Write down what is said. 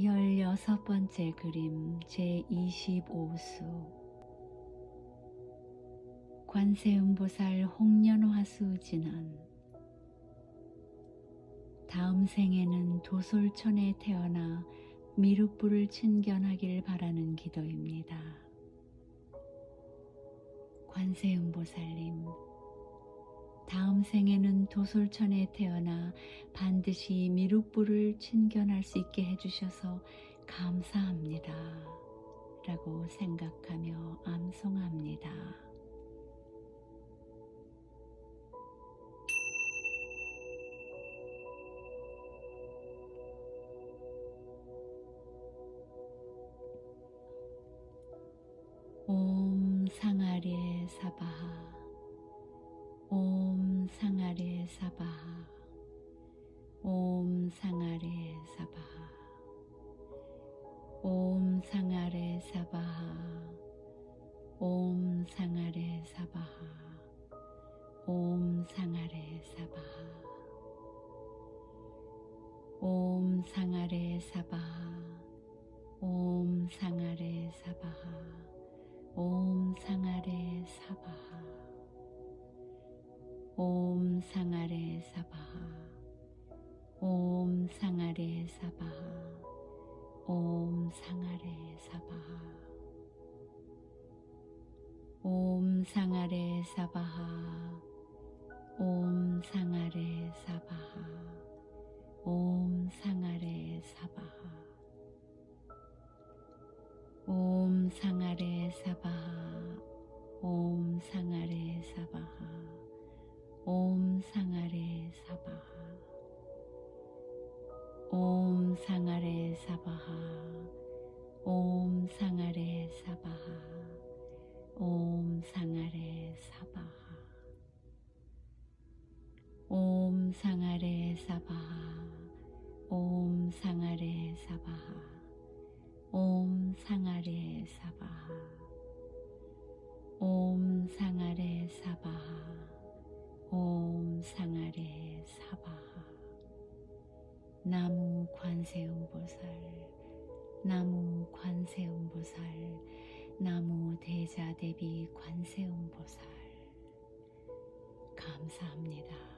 열여섯 번째 그림 제25수 관세음보살 홍련화수 진언 다음 생에는 도솔촌에 태어나 미륵불을 친견하길 바라는 기도입니다. 관세음보살님, 다음 생에는 도솔천에 태어나 반드시 미륵불을 친견할 수 있게 해주셔서 감사합니다. 라고 생각하며 암송합니다. 옴 상아리에 옴 상아레 사바하. 옴 상아레 사바하. 옴 상아레 사바하. 옴 상아레 사바하. 옴 상아레 사바하. 옴 상아레 사바하. 옴 상아레 사바하. 옴 상아레 사바하. 옴 상아레 사바하. 옴 상아레 사바하. 옴 상아레 사바하. 옴 상아레 사바하. 옴 상아레 사바하. 옴 상아레 사바하 사바하. 옴 상아레 사바하. 옴 상아레 사바하. 옴 상아레 사바하. 나무 관세음보살 나무 관세음보살 나무 대자 대비 관세음보살. 감사합니다.